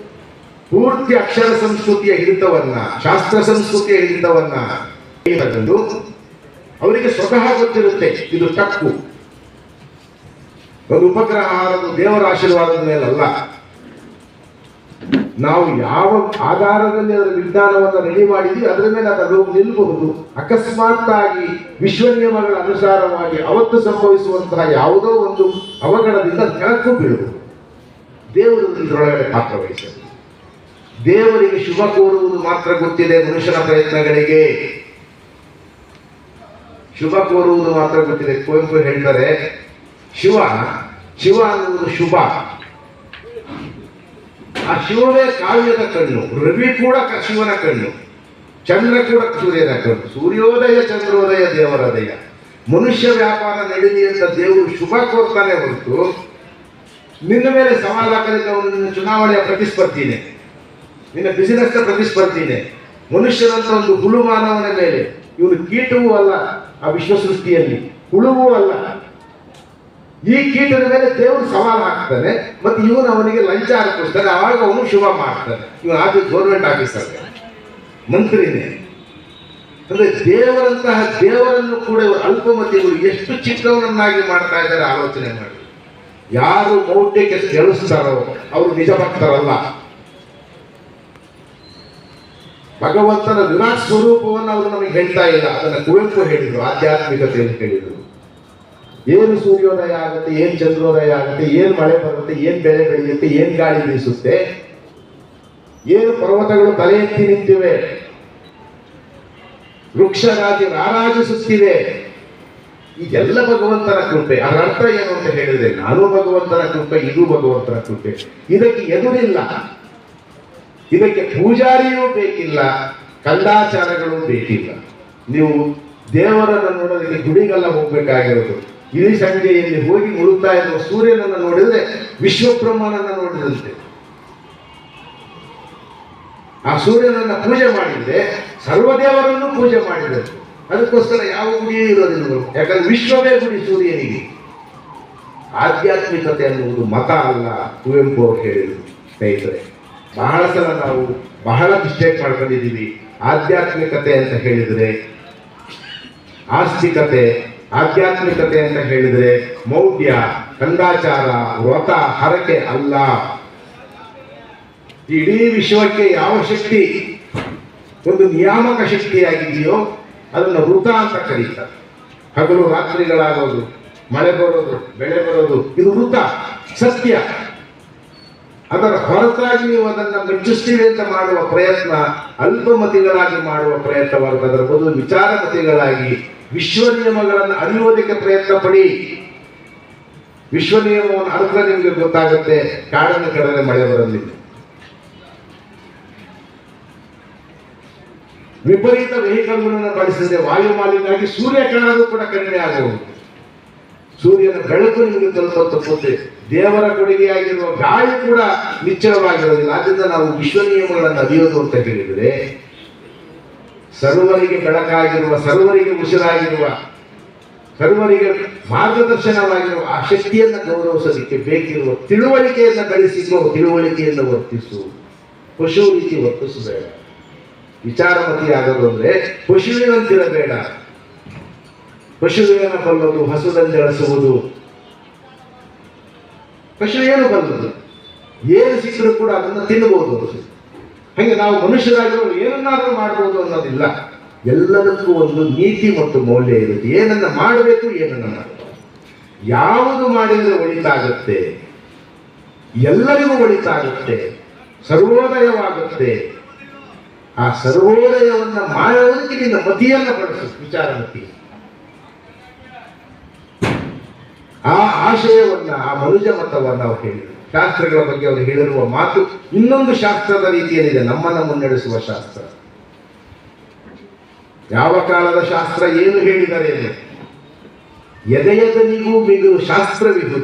ಪೂರ್ತಿ ಅಕ್ಷರ ಸಂಸ್ಕೃತಿಯ ಹಿಡಿತವನ್ನ, ಶಾಸ್ತ್ರ ಸಂಸ್ಕೃತಿಯ ಹಿಡಿತವನ್ನ ಅವರಿಗೆ ಸ್ವತಃ ಗೊತ್ತಿರುತ್ತೆ, ಇದು ತಪ್ಪು. ಒಂದು ಉಪಗ್ರಹ ದೇವರ ಆಶೀರ್ವಾದದ ಮೇಲಲ್ಲ. ನಾವು ಯಾವ ಆಧಾರದಲ್ಲಿ ಅದರ ವಿಜ್ಞಾನವನ್ನು ರೆಡಿ ಮಾಡಿದ್ವಿ, ಅದರ ಮೇಲೆ ಅದು ನಿಲ್ಲಬಹುದು. ಅಕಸ್ಮಾತ್ ಆಗಿ ವಿಶ್ವ ನಿಯಮಗಳ ಅನುಸಾರವಾಗಿ ಅವತ್ತು ಸಂಭವಿಸುವಂತಹ ಯಾವುದೋ ಒಂದು ಅವಘಡದಿಂದ ಕೆಳಕ್ಕೂ ಬೀಳುವುದು. ದೇವರು ಇದರೊಳಗಡೆ ಪಾತ್ರ ವಹಿಸಬೇಕು. ದೇವರಿಗೆ ಶುಭ ಕೋರುವುದು ಮಾತ್ರ ಗೊತ್ತಿದೆ ಮನುಷ್ಯನ ಪ್ರಯತ್ನಗಳಿಗೆ. ಶುಭ ಕೋರುವುದು ಮಾತ್ರ ಗೊತ್ತಿದೆ. ಕುವೆಂಪು ಹೇಳ್ತಾರೆ, ಶಿವ ಶಿವ ಅನ್ನುವುದು ಶುಭ. ಆ ಶಿವನೇ ಕಾವ್ಯದ ಕಣ್ಣು ರವಿ ಕೂಡ ಶಿವನ ಕಣ್ಣು, ಚಂದ್ರ ಕೂಡ ಸೂರ್ಯನ ಕಣ್ಣು, ಸೂರ್ಯೋದಯ ಚಂದ್ರೋದಯ ದೇವರೋದಯ ಮನುಷ್ಯ ವ್ಯಾಪಾರ ನಡೀಲಿ ಅಂತ ದೇವರು ಶುಭ ಕೋರ್ತಾನೆ ಹೊರತು, ನಿನ್ನ ಮೇಲೆ ಸವಾಲು ಹಾಕಲಿಕ್ಕೆ ಅವನು ನಿನ್ನ ಚುನಾವಣೆಯ ಪ್ರತಿಸ್ಪರ್ಧಿನೇ. ನಿನ್ನ ಬಿಸಿನೆಸ್ ಪ್ರತಿಸ್ಪರ್ಧಿನೇ. ಮನುಷ್ಯನಂತ ಒಂದು ಹುಳು ಮಾನವನ ಮೇಲೆ ಇವನು ಕೀಟವೂ ಅಲ್ಲ ಆ ವಿಶ್ವ ಸೃಷ್ಟಿಯಲ್ಲಿ ಹುಳುವೂ ಅಲ್ಲ. ಈ ಕೀಟದ ಮೇಲೆ ದೇವರು ಸವಾಲು ಹಾಕ್ತಾನೆ, ಮತ್ತೆ ಇವನು ಅವನಿಗೆ ಲಂಚ ಹಾಕಿಸ್ತಾನೆ ಅವಾಗ ಅವನು ಶುಭ ಮಾಡ್ತಾನೆ. ಇವನು ಆಫೀಸ್ ಗೌರ್ಮೆಂಟ್ ಆಫೀಸರ್ ಮಂತ್ರಿನೇ. ಅಂದ್ರೆ ದೇವರಂತಹ ದೇವರನ್ನು ಕೂಡ ಇವರು ಅಲ್ಪಮತಿಗಳು ಎಷ್ಟು ಚಿಕ್ಕವನನ್ನಾಗಿ ಮಾಡ್ತಾ ಇದ್ದಾರೆ ಆಲೋಚನೆ ಮಾಡಿ. ಯಾರು ಮೌಢ್ಯಕ್ಕೆ ಕೇಳಿಸ್ತಾರೋ ಅವರು ನಿಜ ಭಕ್ತರಲ್ಲ. ಭಗವಂತನ ವಿರಾಟ್ ಸ್ವರೂಪವನ್ನು ಅವರು ನಮಗೆ ಹೇಳ್ತಾ ಇಲ್ಲ. ಅದನ್ನು ಕುವೆಂಪು ಹೇಳಿದರು, ಆಧ್ಯಾತ್ಮಿಕತೆಯನ್ನು ಹೇಳಿದ್ರು. ಏನು ಸೂರ್ಯೋದಯ ಆಗುತ್ತೆ, ಏನ್ ಚಂದ್ರೋದಯ ಆಗುತ್ತೆ, ಏನ್ ಮಳೆ ಬರುತ್ತೆ, ಏನ್ ಬೆಳೆ ಬೆಳೆಯುತ್ತೆ, ಏನ್ ಗಾಳಿ ಬೀಸುತ್ತೆ, ಏನು ಪರ್ವತಗಳು ತಲೆ ಎತ್ತಿ ನಿಂತಿವೆ ವೃಕ್ಷರಾಜಿ ರಾರಾಜಿಸುತ್ತಿವೆ ಇದೆಲ್ಲ ಭಗವಂತನ ಕೃಪೆ. ಅದರ ಅರ್ಥ ಏನು ಅಂತ ಹೇಳಿದ್ರೆ, ನಾನು ಭಗವಂತನ ಕೃಪೆ, ಇದು ಭಗವಂತನ ಕೃಪೆ. ಇದಕ್ಕೆ ಎದುರಿಲ್ಲ. ಇದಕ್ಕೆ ಪೂಜಾರಿಯೂ ಬೇಕಿಲ್ಲ, ಕಂದಾಚಾರಗಳು ಬೇಕಿಲ್ಲ. ನೀವು ದೇವರನ್ನು ನೋಡೋದಕ್ಕೆ ಗುಡಿಗೆಲ್ಲ ಹೋಗ್ಬೇಕಾಗಿರೋದು. ಇಡೀ ಸಂಜೆಯಲ್ಲಿ ಹೋಗಿ ಮುಳುಗ್ತಾ ಇರುವ ಸೂರ್ಯನನ್ನು ನೋಡಿದ್ರೆ ವಿಶ್ವಬ್ರಹ್ಮನನ್ನ ನೋಡಿದಂತೆ. ಆ ಸೂರ್ಯನನ್ನು ಪೂಜೆ ಮಾಡಿದ್ರೆ ಸರ್ವದೇವರನ್ನು ಪೂಜೆ ಮಾಡಿದರು ಅದಕ್ಕೋಸ್ಕರ ಯಾವ ಗುಡಿಯೇ ಇರೋದಿಲ್ಲ. ಯಾಕಂದ್ರೆ ವಿಶ್ವವೇ ಗುಡಿ ಸೂರ್ಯನಿಗೆ. ಆಧ್ಯಾತ್ಮಿಕತೆ ಅನ್ನುವುದು ಮತ ಅಲ್ಲ ಕುವೆಂಪು ಅವರು ಹೇಳಿದರು. ಸ್ನೇಹಿತರೆ, ಬಹಳ ಸಲ ನಾವು ಬಹಳ ಮಿಸ್ಟೇಕ್ ಮಾಡ್ಕೊಂಡಿದ್ದೀವಿ. ಆಧ್ಯಾತ್ಮಿಕತೆ ಅಂತ ಹೇಳಿದರೆ ಆಸ್ತಿಕತೆ ಆಧ್ಯಾತ್ಮಿಕತೆ ಅಂತ ಹೇಳಿದರೆ ಮೌಢ್ಯ ಕಂದಾಚಾರ ವ್ರತ, ಹರಕೆ ಅಲ್ಲ. ಇಡೀ ವಿಶ್ವಕ್ಕೆ ಯಾವ ಶಕ್ತಿ, ಒಂದು ನಿಯಾಮಕ ಶಕ್ತಿಯಾಗಿದೆಯೋ ಅದನ್ನು ವೃತ ಅಂತ ಕರೀತಾರೆ. ಹಗಲು ರಾತ್ರಿಗಳಾಗೋದು, ಮಳೆ ಬರೋದು, ಬೆಳೆ ಬರೋದು, ಇದು ವೃತ, ಸತ್ಯ. ಅದರ ಹೊರತಾಗಿ ನೀವು ಅದನ್ನ ಮೆಚ್ಚಿಸ್ತೀವಿ ಅಂತ ಮಾಡುವ ಪ್ರಯತ್ನ, ಅಲ್ಪಮತಿಗಳಾಗಿ ಮಾಡುವ ಪ್ರಯತ್ನವಾಗುತ್ತೆ. ಅದರ ಬದಲು ವಿಚಾರಮತಿಗಳಾಗಿ ವಿಶ್ವ ನಿಯಮಗಳನ್ನು ಅರಿಯೋದಕ್ಕೆ ಪ್ರಯತ್ನ ಪಡಿ. ವಿಶ್ವ ನಿಯಮವನ್ನು ಅರ್ಥ ನಿಮಗೆ ಗೊತ್ತಾಗುತ್ತೆ ಕಾಡನ್ನು ಕಡಲೆ ಮಳೆ ಬರಲಿ. ವಿಪರೀತ ವೆಹಿಕಲ್ಗಳನ್ನು ಬಳಸಿದ್ರೆ ವಾಯು ಮಾಲಿನ್ಯಾಗಿ ಸೂರ್ಯ ಕಾಣೋದು ಕೂಡ ಕಡಿಮೆ ಆಗಬಹುದು ಸೂರ್ಯನ ಬೆಳಕು ನಿಮಗೆ ತಲುಪ ತಪ್ಪುತ್ತೆ. ದೇವರ ಕೊಡುಗೆಯಾಗಿರುವ ಗಾಳಿ ಕೂಡ ನಿಚ್ಚಳವಾಗಿರೋದಿಲ್ಲ. ಆದ್ದರಿಂದ ನಾವು ವಿಶ್ವ ನಿಯಮಗಳನ್ನು ಅರಿಯೋದು ಅಂತ ಹೇಳಿದರೆ ಸರ್ವರಿಗೆ ಬೆಳಕಾಗಿರುವ, ಸರ್ವರಿಗೆ ಉಸಿರಾಗಿರುವ, ಸರ್ವರಿಗೆ ಮಾರ್ಗದರ್ಶನವಾಗಿರುವ ಆ ಶಕ್ತಿಯನ್ನು ಗೌರವಿಸೋದಕ್ಕೆ ಬೇಕಿರುವ ತಿಳುವಳಿಕೆಯನ್ನು ಗಳಿಸಿಕೋ, ತಿಳುವಳಿಕೆಯನ್ನು ವರ್ತಿಸು. ಪಶು ರೀತಿ ವರ್ತಿಸಬೇಡ. ವಿಚಾರಮತಿ ಆಗೋದು ಅಂದ್ರೆ ಪಶುವಿನಂತಿರಬೇಡ. ಪಶುವಿನ ಬಲ್ಲದು ಹಸುದಂಜಳಿಸುವುದು ಪಶು ಏನು ಬಲ್ಲದು? ಏನು ಸಿಕ್ಕರೂ ಕೂಡ ಅದನ್ನು ತಿನ್ನಬಹುದು ಹಾಗೆ ನಾವು ಮನುಷ್ಯರಾಗಿರೋ ಏನನ್ನಾದರೂ ಮಾಡಬಹುದು ಅನ್ನೋದಿಲ್ಲ. ಎಲ್ಲದಕ್ಕೂ ಒಂದು ನೀತಿ ಮತ್ತು ಮೌಲ್ಯ ಇರುತ್ತೆ. ಏನನ್ನ ಮಾಡಬೇಕು ಏನನ್ನ ಮಾಡಬೇಕು. ಯಾವುದು ಮಾಡಿದರೆ ಒಳಿತಾಗುತ್ತೆ, ಎಲ್ಲರಿಗೂ ಒಳಿತಾಗುತ್ತೆ, ಸರ್ವೋದಯವಾಗುತ್ತೆ. ಆ ಸರ್ವೋದಯವನ್ನ ಮಾಡೋದಕ್ಕೆ ನಿನ್ನ ಮತಿಯನ್ನ ಬಳಸು ವಿಚಾರ ಮತಿ. ಆ ಆಶಯವನ್ನ, ಆ ಮನುಜ ಮತವನ್ನ ನಾವು ಹೇಳಿದರು. ಶಾಸ್ತ್ರಗಳ ಬಗ್ಗೆ ಅವರು ಹೇಳಿರುವ ಮಾತು ಇನ್ನೊಂದು ಶಾಸ್ತ್ರದ ರೀತಿಯಲ್ಲಿದೆ, ನಮ್ಮನ್ನ ಮುನ್ನಡೆಸುವ ಶಾಸ್ತ್ರ. ಯಾವ ಕಾಲದ ಶಾಸ್ತ್ರ ಏನು ಹೇಳಿದರೆ ಎಂದು ಮಿಗು ಶಾಸ್ತ್ರ ಮಿಗಿಲು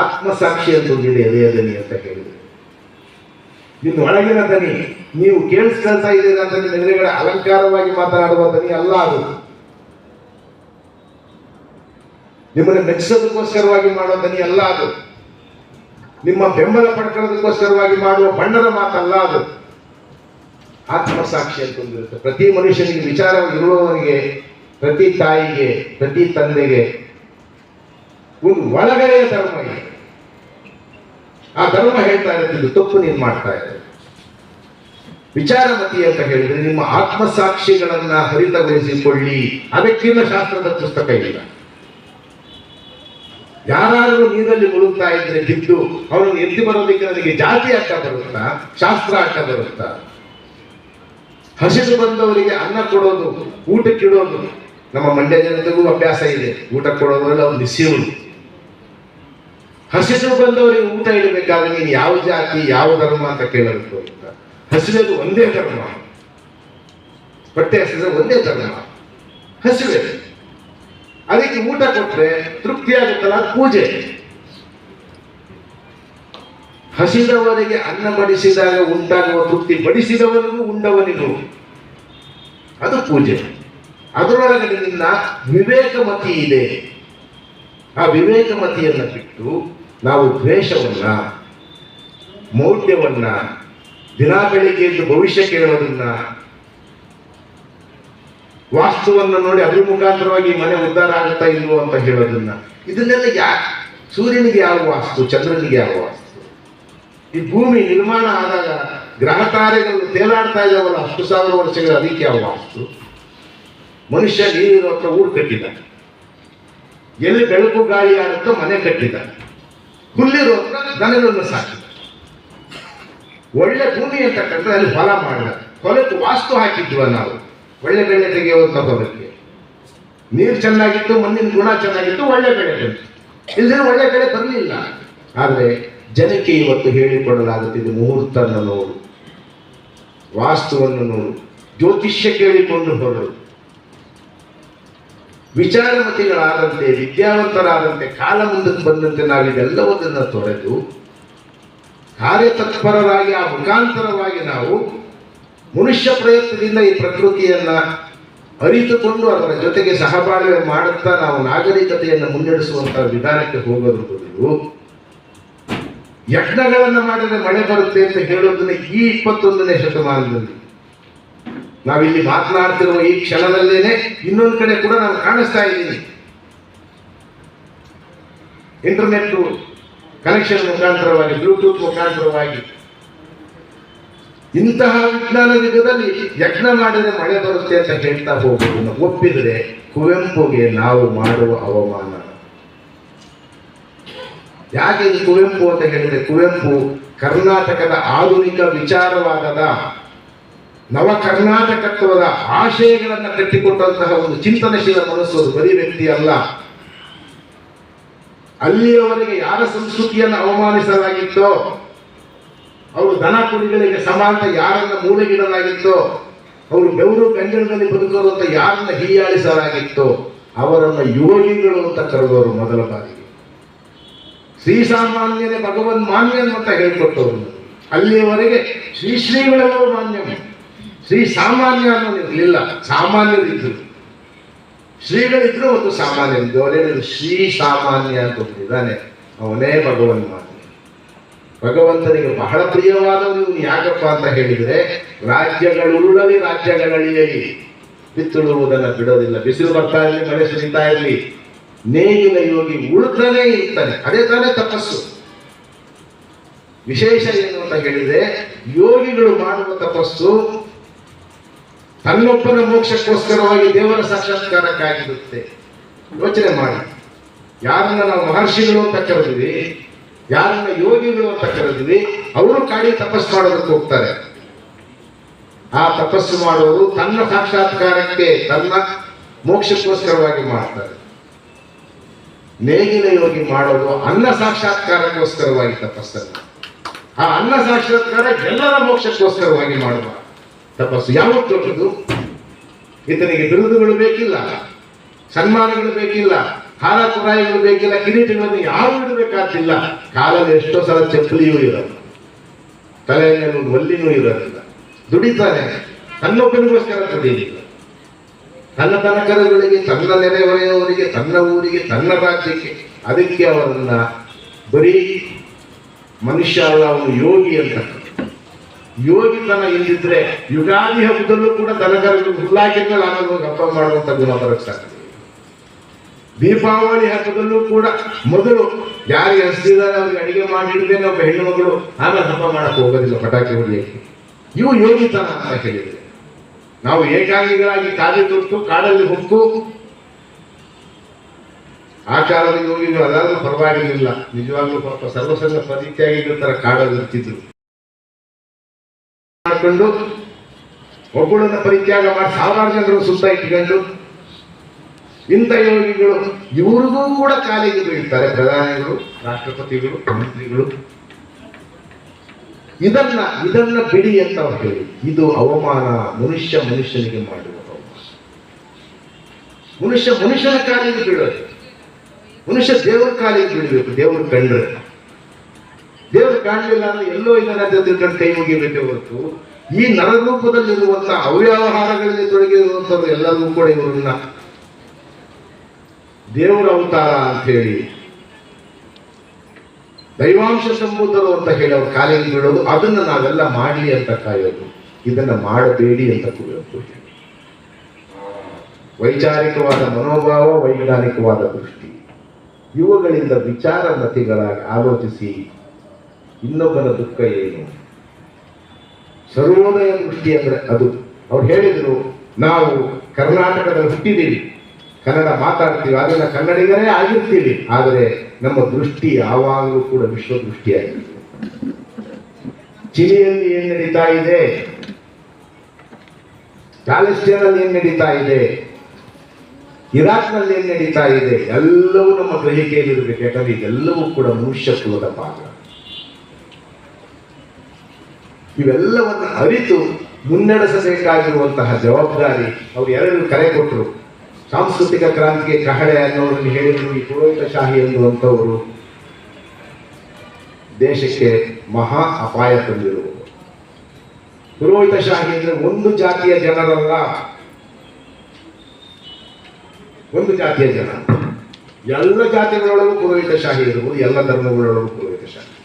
ಆತ್ಮ ಆತ್ಮಸಾಕ್ಷಿ ಅಂತ ಒಂದಿದೆ ಎದೆಯದನಿ ಅಂತ ಹೇಳಿದೆ. ಇನ್ನು ಒಳಗಿನ ದನಿ, ನೀವು ಕೇಳಿಸ್ಕೊಳ್ತಾ ಇದ್ದೀರಾ ಅಂತ ನಿಮ್ಮ ಎದುರುಗಡೆ ಅಲಂಕಾರವಾಗಿ ಮಾತನಾಡುವ ದನಿ ಅಲ್ಲ ಅದು. ನಿಮ್ಮನ್ನು ಮೆಚ್ಚಿಸೋದಕ್ಕೋಸ್ಕರವಾಗಿ ಮಾಡೋ ದನಿ ಅಲ್ಲ ಅದು. ನಿಮ್ಮ ಬೆಂಬಲ ಪಡ್ಕೊಳ್ಳೋದಕ್ಕೋಸ್ಕರವಾಗಿ ಮಾಡುವ ಬಣ್ಣದ ಮಾತಲ್ಲ ಅದು. ಆತ್ಮಸಾಕ್ಷಿ ಅಂತ ಒಂದಿರುತ್ತೆ ಪ್ರತಿ ಮನುಷ್ಯನಿಗೆ ವಿಚಾರ ಇರುವವರಿಗೆ ಪ್ರತಿ ತಾಯಿಗೆ, ಪ್ರತಿ ತಂದೆಗೆ ಒಂದು ಒಳಗಡೆ ಧರ್ಮ ಇದೆ. ಆ ಧರ್ಮ ಹೇಳ್ತಾ ಇದು ತಪ್ಪು ನೀನು ಮಾಡ್ತಾ ಇದ್ದಾರೆ ವಿಚಾರಮತಿ ಅಂತ ಹೇಳಿದ್ರೆ ನಿಮ್ಮ ಆತ್ಮಸಾಕ್ಷಿಗಳನ್ನ ಹರಿತಗೊಳಿಸಿಕೊಳ್ಳಿ. ಅದಕ್ಕಿಂತ ಶಾಸ್ತ್ರದ ಪುಸ್ತಕ ಇಲ್ಲ. ಯಾರಾದರೂ ನೀರಲ್ಲಿ ಮುಳುಗ್ತಾ ಇದ್ರೆ ಬಿದ್ದು ಅವರನ್ನು ಎತ್ತಿ ಬರೋದಕ್ಕೆ ನನಗೆ ಜಾತಿ ಅಡ್ಡ ಬರುತ್ತಾ? ಶಾಸ್ತ್ರ ಅಡ್ಡ ಬರುತ್ತಾ? ಹಸಿದು ಬಂದವರಿಗೆ ಅನ್ನ ಕೊಡೋದು ಊಟಕ್ಕಿಡೋದು ನಮ್ಮ ಮಂಡ್ಯ ಜನತೆಗೂ ಅಭ್ಯಾಸ ಇದೆ. ಊಟ ಕೊಡೋದ್ರಲ್ಲಿ ಅವ್ರು ಉಂಟು ಹಸಿದು ಬಂದವರಿಗೆ ಊಟ ಇಡಬೇಕಾದ್ರೆ ನೀನು ಯಾವ ಜಾತಿ, ಯಾವ ಧರ್ಮ ಅಂತ ಕೇಳಬೇಕು ಅಂತ. ಹಸಿರದು ಒಂದೇ ಧರ್ಮ. ಬಟ್ಟೆ ಹಸಿದ್ರೆ ಒಂದೇ ಧರ್ಮ. ಹಸಿವೆ ಅದಕ್ಕೆ ಊಟ ಕೊಟ್ಟರೆ ತೃಪ್ತಿ ಆಗುತ್ತಲ್ಲ? ಪೂಜೆ. ಹಸಿದವರಿಗೆ ಅನ್ನ ಬಡಿಸಿದಾಗ ಉಂಟಾಗುವ ತೃಪ್ತಿ ಬಡಿಸಿದವನಿಗೂ ಉಂಡವನಿಗೂ. ಅದು ಪೂಜೆ. ಅದರೊಳಗಡೆ ನಿನ್ನ ವಿವೇಕಮತಿ ಇದೆ. ಆ ವಿವೇಕಮತಿಯನ್ನು ಬಿಟ್ಟು ನಾವು ದ್ವೇಷವನ್ನ, ಮೌಢ್ಯವನ್ನ, ದಿನಾ ಬೆಳಿಗ್ಗೆ ಭವಿಷ್ಯ ಕೇಳೋದನ್ನ ವಾಸ್ತುವನ್ನು ನೋಡಿ ಅದ್ರ ಮುಖಾಂತರವಾಗಿ ಮನೆ ಉದ್ಧಾರ ಆಗುತ್ತಾ ಇಲ್ವೋ ಅಂತ ಹೇಳೋದನ್ನ. ಇದನ್ನೆಲ್ಲ ಯಾ, ಸೂರ್ಯನಿಗೆ ಯಾವ ವಾಸ್ತು, ಚಂದ್ರನಿಗೆ ಯಾವ ವಾಸ್ತು? ಈ ಭೂಮಿ ನಿರ್ಮಾಣ ಆದಾಗ ಗ್ರಹ ತಾರೆಗಳು ತೇಲಾಡ್ತಾ ಇದ್ದಾವಲ್ಲ ಅಷ್ಟು ಸಾವಿರ ವರ್ಷಗಳ ಅದಕ್ಕೆ ಯಾವ ವಾಸ್ತು? ಮನುಷ್ಯ ನೀರಿರೋ ಹತ್ರ ಊರು ಕಟ್ಟಿದ. ಎಲ್ಲಿ ಬೆಳಕು ಗಾಳಿ ಆಗುತ್ತೋ ಮನೆ ಕಟ್ಟಿದ. ಹುಲ್ಲಿರೋ ಹತ್ರ ದನಗಳನ್ನು ಸಾಕಿದ. ಒಳ್ಳೆ ಭೂಮಿ ಅಂತಕ್ಕಂಥ ಅಲ್ಲಿ ಹೊಲ ಮಾಡಿದ. ಹೊಲಕ್ಕೆ ವಾಸ್ತು ಹಾಕಿದ್ವ ನಾವು. ಒಳ್ಳೆ ಬೆಳೆ ತೆಗೆಯೋದು ತಗೋಬೇಕು ನೀರು ಚೆನ್ನಾಗಿತ್ತು, ಮಣ್ಣಿನ ಗುಣ ಚೆನ್ನಾಗಿತ್ತು, ಒಳ್ಳೆ ಬೆಳೆ ಬಂತು. ಇಲ್ಲದೆ ಒಳ್ಳೆ ಬೆಳೆ ಬರಲಿಲ್ಲ. ಆದರೆ ಜನಕ್ಕೆ ಇವತ್ತು ಹೇಳಿಕೊಡಲಾಗುತ್ತಿದೆ ಮುಹೂರ್ತನ ನೋಡು. ವಾಸ್ತುವನ್ನು ನೋಡು. ಜ್ಯೋತಿಷ್ಯ ಕೇಳಿಕೊಂಡು ಹೊರಡು ವಿಚಾರಮತಿಗಳಾದಂತೆ, ವಿದ್ಯಾವಂತರಾದಂತೆ, ಕಾಲ ಮುಂದಕ್ಕೆ ಬಂದಂತೆ ನಾವಿದೆಲ್ಲವುದನ್ನು ತೊರೆದು, ಕಾರ್ಯತತ್ಪರರಾಗಿ, ಆ ಮುಖಾಂತರವಾಗಿ ನಾವು ಮನುಷ್ಯ ಪ್ರಯತ್ನದಿಂದ ಈ ಪ್ರಕೃತಿಯನ್ನ ಅರಿತುಕೊಂಡು ಅದರ ಜೊತೆಗೆ ಸಹಬಾಳ್ವೆ ಮಾಡುತ್ತಾ ನಾವು ನಾಗರಿಕತೆಯನ್ನು ಮುನ್ನಡೆಸುವಂತಹ ವಿಧಾನಕ್ಕೆ ಹೋಗೋದು ಬದಲು ಯಜ್ಞಗಳನ್ನು ಮಾಡಿದರೆ ಮಳೆ ಬರುತ್ತೆ ಅಂತ ಹೇಳೋದನ್ನ ಈ ಇಪ್ಪತ್ತೊಂದನೇ ಶತಮಾನದಲ್ಲಿ. ನಾವಿಲ್ಲಿ ಮಾತನಾಡ್ತಿರುವ ಈ ಕ್ಷಣದಲ್ಲೇನೆ ಇನ್ನೊಂದು ಕಡೆ ಕೂಡ ನಾವು ಕಾಣಿಸ್ತಾ ಇದ್ದೀನಿ. ಇಂಟರ್ನೆಟ್ ಕನೆಕ್ಷನ್ ಮುಖಾಂತರವಾಗಿ ಬ್ಲೂಟೂತ್ ಮುಖಾಂತರವಾಗಿ ಇಂತಹ ವಿಜ್ಞಾನ ಯುಗದಲ್ಲಿ ಯಜ್ಞ ಮಾಡಿದರೆ ಮಳೆ ಬರುತ್ತೆ ಅಂತ ಹೇಳ್ತಾ ಹೋಗೋದನ್ನು ಒಪ್ಪಿದರೆ ಕುವೆಂಪುಗೆ ನಾವು ಮಾಡುವ ಅವಮಾನ. ಯಾಕೆ ಇದು ಕುವೆಂಪು ಅಂತ ಹೇಳಿದ್ರೆ ಕುವೆಂಪು ಕರ್ನಾಟಕದ ಆಧುನಿಕ ವಿಚಾರವಾದದ ನವ ಕರ್ನಾಟಕತ್ವದ ಆಶಯಗಳನ್ನು ಕಟ್ಟಿಕೊಟ್ಟಂತಹ ಒಂದು ಚಿಂತನಶೀಲ ಮನಸ್ಸು ಬರೀ ವ್ಯಕ್ತಿ ಅಲ್ಲ. ಅಲ್ಲಿಯವರೆಗೆ ಯಾರ ಸಂಸ್ಕೃತಿಯನ್ನು ಅವಮಾನಿಸಲಾಗಿತ್ತೋ ಅವರು ದನ ಕುರಿಗಳಿಗೆ ಸಮಾನ ಯಾರನ್ನ ಮೂಲೆಗಿಡಲಾಗಿತ್ತೋ, ಅವರು ಬೆವರು ಕಂಜಲದಲ್ಲಿ ಬದುಕುವಂತ ಯಾರನ್ನ ಹೀಯಾಳಿಸಲಾಗಿತ್ತು ಅವರನ್ನ ಯೋಗಿಗಳು ಅಂತ ಕರೆದವರು ಮೊದಲ ಬಾರಿಗೆ. ಶ್ರೀಸಾಮಾನ್ಯನೇ ಭಗವನ್ ಮಾನ್ಯ ಅಂತ ಹೇಳಿಕೊಟ್ಟವರು. ಅಲ್ಲಿಯವರೆಗೆ ಶ್ರೀ ಶ್ರೀಗಳೆಲ್ಲರೂ ಮಾನ್ಯ ಶ್ರೀ ಸಾಮಾನ್ಯ ಅನ್ನೋದು ಇರಲಿಲ್ಲ ಸಾಮಾನ್ಯರಿದ್ರು. ಶ್ರೀಗಳಿದ್ರು ಒಂದು ಸಾಮಾನ್ಯ ಅವರೇನಿದ್ರು ಶ್ರೀ ಸಾಮಾನ್ಯ ಅಂತ ಒಬ್ಬನಿದ್ದಾನೆ ಅವನೇ ಭಗವನ್ ಮಾನ್ಯ. ಭಗವಂತನಿಗೆ ಬಹಳ ಪ್ರಿಯವಾದವನು ಇವನು ಯಾಕಪ್ಪ ಅಂತ ಹೇಳಿದ್ರೆ ರಾಜ್ಯಗಳುರುಳಲಿ ರಾಜ್ಯಗಳಲ್ಲಿ ಬಿತ್ತುಳುವುದನ್ನು ಬಿಡೋದಿಲ್ಲ. ಬಿಸಿಲು ಬರ್ತಾ ಇರಲಿ ಮಳೆ ಸುರಿತಾ ಇರಲಿ. ನೇಗಿನ ಯೋಗಿ ಉಳಿತಾನೆ ಇರ್ತಾನೆ. ಅದೇ ತಾನೇ ತಪಸ್ಸು. ವಿಶೇಷ ಏನು ಅಂತ ಹೇಳಿದ್ರೆ, ಯೋಗಿಗಳು ಮಾಡುವ ತಪಸ್ಸು ತನ್ನೊಬ್ಬನ ಮೋಕ್ಷಕ್ಕೋಸ್ಕರವಾಗಿ ದೇವರ ಸಾಕ್ಷಾತ್ಕಾರಕ್ಕಾಗಿರುತ್ತೆ. ಯೋಚನೆ ಮಾಡಿ. ಯಾರನ್ನ ನಾವು ಮಹರ್ಷಿಗಳು ಅಂತ ಕರೆದಿವಿ ಯಾರನ್ನ ಯೋಗಿಗಳು ಅಂತ ಕರೆದಿವಿ, ಅವರು ಕಾಡಿ ತಪಸ್ಸು ಮಾಡೋದಕ್ಕೆ ಹೋಗ್ತಾರೆ. ಆ ತಪಸ್ಸು ಮಾಡುವವರು ತನ್ನ ಸಾಕ್ಷಾತ್ಕಾರಕ್ಕೆ ತನ್ನ ಮೋಕ್ಷಕ್ಕೋಸ್ಕರವಾಗಿ ಮಾಡ್ತಾರೆ. ನೇಗಿಲ ಯೋಗಿ ಮಾಡೋದು ಅನ್ನ ಸಾಕ್ಷಾತ್ಕಾರಕ್ಕೋಸ್ಕರವಾಗಿ ತಪಸ್ಸನ್ನು ಆ ಅನ್ನ ಸಾಕ್ಷಾತ್ಕಾರ ಎಲ್ಲರ ಮೋಕ್ಷಕ್ಕೋಸ್ಕರವಾಗಿ ಮಾಡುವ ತಪಸ್ಸು. ಯಾವತ್ತು ದೊಡ್ಡದು ಈತನಿಗೆ ಬಿರುದುಗಳು ಬೇಕಿಲ್ಲ, ಸನ್ಮಾನಗಳು ಬೇಕಿಲ್ಲ. ಹಾರ ತುರಾಯಿಗಳು ಬೇಕಿಲ್ಲ ಕಿರೀಟಗಳನ್ನು ಯಾರು ಇಡಬೇಕಾಗಿಲ್ಲ ಕಾಲಲ್ಲಿ ಎಷ್ಟೋ ಸಲ ಚಪ್ಪಲಿಯೂ ಇರಲ್ಲ ತಲೆಯಲ್ಲಿ ಮೇಲೆ ಒಂದು ಒಲ್ಲಿನೂ ಇರೋದಿಲ್ಲ. ದುಡಿತಾರೆ. ತನ್ನೊಬ್ಬನಿಗೋಸ್ಕರ ದುಡಿಯಲಿಲ್ಲ ತನ್ನ ತನಕರಗಳಿಗೆ ತನ್ನ ನೆರೆಹೊರೆಯವರಿಗೆ, ತನ್ನ ಊರಿಗೆ, ತನ್ನ ರಾಜ್ಯಕ್ಕೆ. ಅದಕ್ಕೆ ಅವರನ್ನ ಬರೀ ಮನುಷ್ಯ ಅಲ್ಲ, ಅವನು ಯೋಗಿ ಅಂತ. ಯೋಗಿತನ ಇಲ್ಲಿದ್ರೆ ಯುಗಾದಿ ಹಬ್ಬದಲ್ಲೂ ಕೂಡ ತನಕರಗಳು ಹುಲ್ಲಾಕಿದ್ಮೇಲೆ ಆಮೇಲೆ ಹಬ್ಬ ಮಾಡುವಂತ ಗುಣ ಬರಕ್ ಸಾಧ್ಯ ದೀಪಾವಳಿ ಹಬ್ಬದಲ್ಲೂ ಕೂಡ ಮೊದಲು ಯಾರಿಗೆ ಹಸ್ತಿದ್ದಾರೆ ಅವ್ರಿಗೆ ಅಡಿಗೆ ಮಾಡಿಡ್ದೇನೆ ಒಬ್ಬ ಹೆಣ್ಣು ಮಗಳು, ಆಮೇಲೆ ಹಬ್ಬ ಮಾಡಕ್ಕೆ ಹೋಗೋದಿಲ್ಲ, ಪಟಾಕಿ ಹೊಡಿಯಕ್ಕೆ ಇವು ಯೋಗಿತನ ಅಂತ ಹೇಳಿದ್ರೆ. ನಾವು ಏಕಾಂಗಿಗಳಾಗಿ ಕಾಲಿ ತೊಟ್ಟು, ಕಾಡಲ್ಲಿ ಹುಕ್ಕು. ಆ ಕಾಲದ ಯೋಗಿಗಳು ಅದಾದ್ರೂ ಪರವಾಗಿರ್ಲಿಲ್ಲ. ನಿಜವಾಗ್ಲೂ ಪಾಪ ಸರ್ವಸಂಗ ಪರಿತ್ಯಾಗಿಗಳ ತರ ಕಾಡಲ್ಲಿ ಇರ್ತಿದ್ರು. ಮಾಡ್ಕೊಂಡು ಒಬ್ಬಳನ್ನ ಪರಿತ್ಯಾಗ ಮಾಡಿ ಸಾವಿರಾರು ಜನರು ಸುತ್ತ ಇಟ್ಕೊಂಡು ಇಂಥ ಯೋಗಿಗಳು ಇವ್ರಿಗೂ ಕೂಡ ಕಾಲಿಗೆ ಬೀಳ್ತಾರೆ. ಪ್ರಧಾನಿಗಳು, ರಾಷ್ಟ್ರಪತಿಗಳು, ಮಂತ್ರಿಗಳು. ಇದನ್ನ ಇದನ್ನ ಬಿಡಿ ಅಂತ ಅವ್ರು ಹೇಳಿ. ಇದು ಅವಮಾನ ಮನುಷ್ಯ ಮನುಷ್ಯನಿಗೆ ಮಾಡುವ ಮನುಷ್ಯ ಮನುಷ್ಯನ ಕಾಲಿಗೆ ಬೀಳೋದು. ಮನುಷ್ಯ ದೇವರ ಕಾಲಿಗೆ ಬೀಳಬೇಕು, ದೇವರು ಕಂಡ್ರೆ ದೇವರು ಕಾಣಲಿಲ್ಲ ಅಂದ್ರೆ ಎಲ್ಲೋ ಇದನ್ನ ತಿಳ್ಕೊಂಡು ಕೈ ಮುಗಿಬೇಕೆ ಹೊರತು. ಈ ನರರೂಪದಲ್ಲಿರುವಂತಹ ಅವ್ಯವಹಾರಗಳಲ್ಲಿ ತೊಡಗಿರುವಂಥವ್ರು ಎಲ್ಲರೂ ಕೂಡ ಇವರನ್ನ ದೇವರ ಅವತಾರ ಅಂತ ಹೇಳಿ ದೈವಾಂಶ ಸಂಬುದ್ಧರು ಅಂತ ಹೇಳಿ ಅವ್ರ ಕಾಲಿಗೆ ಬೀಳೋದು ಅದನ್ನ ನಾವೆಲ್ಲ ಮಾಡಲಿ ಅಂತ ಕಾಯೋದು. ಇದನ್ನ ಮಾಡಬೇಡಿ ಅಂತ ಕುವೆಂಪು ವೈಚಾರಿಕವಾದ ಮನೋಭಾವ, ವೈಜ್ಞಾನಿಕವಾದ ದೃಷ್ಟಿ. ಇವುಗಳಿಂದ ವಿಚಾರ ಮತಿಗಳಾಗಿ ಆಲೋಚಿಸಿ ಇನ್ನೊಬ್ಬನ ದುಃಖ ಏನು? ಸರ್ವೋದಯ ದೃಷ್ಟಿ ಅಂದ್ರೆ ಅದು. ಅವ್ರು ಹೇಳಿದರು, ನಾವು ಕರ್ನಾಟಕದಲ್ಲಿ ಹುಟ್ಟಿದ್ದೀವಿ. ಕನ್ನಡ ಮಾತಾಡ್ತೀವಿ ಆದ್ರೆ ಕನ್ನಡಿಗರೇ ಆಗಿರ್ತೀವಿ. ಆದರೆ ನಮ್ಮ ದೃಷ್ಟಿ ಯಾವಾಗಲೂ ಕೂಡ ವಿಶ್ವ ದೃಷ್ಟಿಯಾಗಿರುತ್ತೆ ಚಿಲಿಯಲ್ಲಿ ಏನ್ ನಡೀತಾ ಇದೆ? ಪ್ಯಾಲೆಸ್ಟೈನಲ್ಲಿ ಏನ್ ನಡೀತಾ ಇದೆ? ಇರಾಕ್ನಲ್ಲಿ ಏನ್ ನಡೀತಾ ಇದೆ? ಎಲ್ಲವೂ ನಮ್ಮ ಗ್ರಹಿಕೆಯಲ್ಲಿ ಇರಬೇಕು ಯಾಕಂದ್ರೆ ಇದೆಲ್ಲವೂ ಕೂಡ ಮನುಷ್ಯ ಕುಲದ ಭಾಗ. ಇವೆಲ್ಲವನ್ನು ಅರಿತು ಮುನ್ನಡೆಸಬೇಕಾಗಿರುವಂತಹ ಜವಾಬ್ದಾರಿ ಅವರು ಎರಡು ಕರೆ ಕೊಟ್ಟರು ಸಾಂಸ್ಕೃತಿಕ ಕ್ರಾಂತಿಗೆ ಕಹಳೆ ಅನ್ನೋರನ್ನು ಹೇಳಿದ್ರು ಈ ಪುರೋಹಿತ ಶಾಹಿ ಎನ್ನುವಂಥವರು. ದೇಶಕ್ಕೆ ಮಹಾ ಅಪಾಯ ತಂದಿರುವುದು. ಪುರೋಹಿತ ಶಾಹಿ ಅಂದ್ರೆ ಒಂದು ಜಾತಿಯ ಜನರಲ್ಲ. ಒಂದು ಜಾತಿಯ ಜನ. ಎಲ್ಲ ಜಾತಿಗಳೊಳಗೂ ಪುರೋಹಿತ ಶಾಹಿ ಇರುವುದು, ಎಲ್ಲ ಧರ್ಮಗಳೊಳಗೂ ಪುರೋಹಿತ ಶಾಹಿ